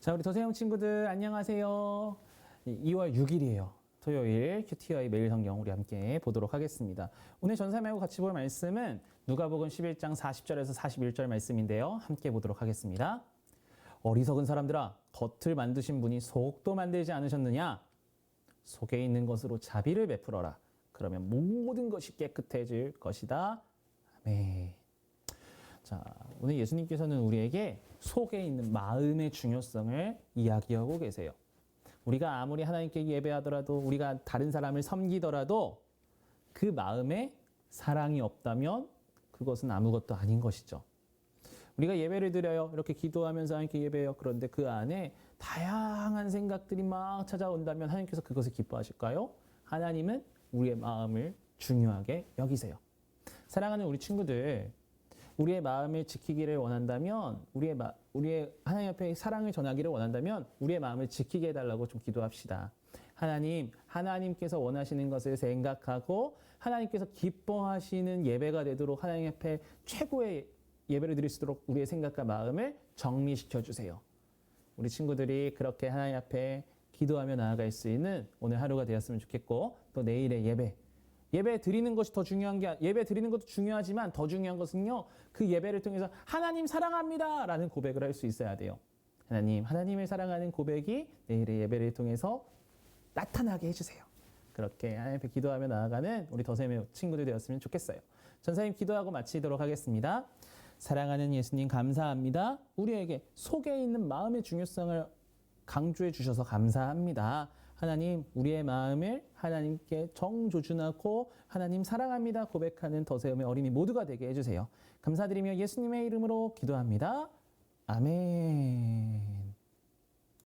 자, 우리 더세영 친구들 안녕하세요. 2월 6일이에요. 토요일 QTI 매일 성경 우리 함께 보도록 하겠습니다. 오늘 전사매고 같이 볼 말씀은 누가복음 11장 40절에서 41절 말씀인데요. 함께 보도록 하겠습니다. 어리석은 사람들아 겉을 만드신 분이 속도 만들지 않으셨느냐? 속에 있는 것으로 자비를 베풀어라. 그러면 모든 것이 깨끗해질 것이다. 아멘. 자, 오늘 예수님께서는 우리에게 속에 있는 마음의 중요성을 이야기하고 계세요. 우리가 아무리 하나님께 예배하더라도 우리가 다른 사람을 섬기더라도 그 마음에 사랑이 없다면 그것은 아무것도 아닌 것이죠. 우리가 예배를 드려요. 이렇게 기도하면서 하나님께 예배해요. 그런데 그 안에 다양한 생각들이 막 찾아온다면 하나님께서 그것을 기뻐하실까요? 하나님은 우리의 마음을 중요하게 여기세요. 사랑하는 우리 친구들, 우리의 마음을 지키기를 원한다면, 우리의 마, 우리의 하나님 앞에 사랑을 전하기를 원한다면, 우리의 마음을 지키게 해달라고 좀 기도합시다. 하나님, 하나님께서 원하시는 것을 생각하고, 하나님께서 기뻐하시는 예배가 되도록 하나님 앞에 최고의 예배를 드릴 수 있도록 우리의 생각과 마음을 정리시켜 주세요. 우리 친구들이 그렇게 하나님 앞에 기도하며 나아갈 수 있는 오늘 하루가 되었으면 좋겠고, 또 내일의 예배, 예배 드리는 것이 더 중요한 게 예배 드리는 것도 중요하지만 더 중요한 것은요. 그 예배를 통해서 하나님 사랑합니다라는 고백을 할 수 있어야 돼요. 하나님, 하나님을 사랑하는 고백이 내일의 예배를 통해서 나타나게 해주세요. 그렇게 하나님 앞에 기도하며 나아가는 우리 더세의 친구들 되었으면 좋겠어요. 전사님 기도하고 마치도록 하겠습니다. 사랑하는 예수님 감사합니다. 우리에게 속에 있는 마음의 중요성을 강조해 주셔서 감사합니다. 하나님, 우리의 마음을 하나님께 정조준하고 하나님 사랑합니다 고백하는 더세움의 어린이 모두가 되게 해주세요. 감사드리며 예수님의 이름으로 기도합니다. 아멘.